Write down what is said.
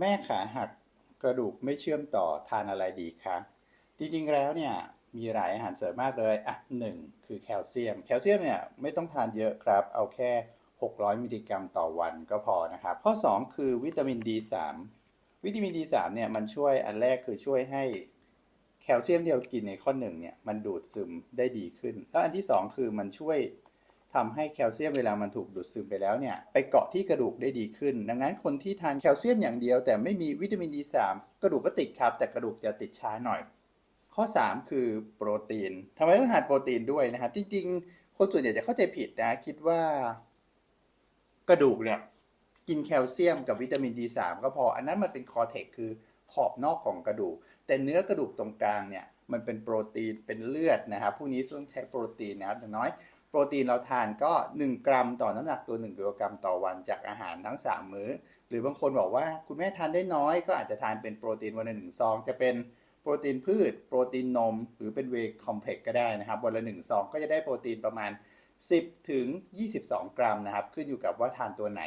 แม่ขาหักกระดูกไม่เชื่อมต่อทานอะไรดีคะจริงๆแล้วเนี่ยมีหลายอาหารเสริมมากเลยอะหนึ่งคือแคลเซียม แคลเซียมเนี่ยไม่ต้องทานเยอะครับ เอาแค่ 600 มิลลิกรัมต่อวันก็พอนะครับ ข้อ 2 คือวิตามิน D3 วิตามิน D3 เนี่ยมันช่วยอันแรกคือช่วยให้แคลเซียมที่เรากินในข้อหนึ่งเนี่ยมันดูดซึมได้ดีขึ้น แล้วอันที่ 2 คือมันช่วย ทำให้แคลเซียมเวลามันถูกดูดซึมไปแล้วเนี่ยไปเกาะที่กระดูกได้ดีขึ้น ดังนั้นคนที่ทานแคลเซียมอย่างเดียว แต่ไม่มีวิตามิน D3 กระดูกก็ติดครับ แต่กระดูกจะติดช้าหน่อย ข้อ 3 คือโปรตีนทำไมต้องทานโปรตีนด้วยนะครับจริงๆ คนส่วนใหญ่จะเข้าใจผิดนะคิดว่า กระดูกเนี่ยกินแคลเซียมกับวิตามิน D3 ก็พอ อันนั้นมันเป็นคอเทคคือขอบนอกของกระดูก แต่เนื้อกระดูกตรงกลางเนี่ยมันเป็นโปรตีนเป็นเลือดนะครับ พวกนี้ต้องใช้โปรตีนนะครับอย่างน้อย โปรตีนเราทานก็ 1 กรัมต่อน้ำหนักตัว 1กิโลกรัมต่อวันจากอาหารทั้ง 3 มื้อ หรือบางคนบอกว่าคุณแม่ทานได้น้อยก็อาจจะทานเป็นโปรตีนวันละหนึ่งซอง จะเป็นโปรตีนพืช โปรตีนนม หรือเป็นเวย์คอมเพล็กก็ได้นะครับ วันละหนึ่งซองก็จะได้โปรตีนประมาณ 10 ถึง 22 กรัมนะครับ ขึ้นอยู่กับว่าทานตัวไหน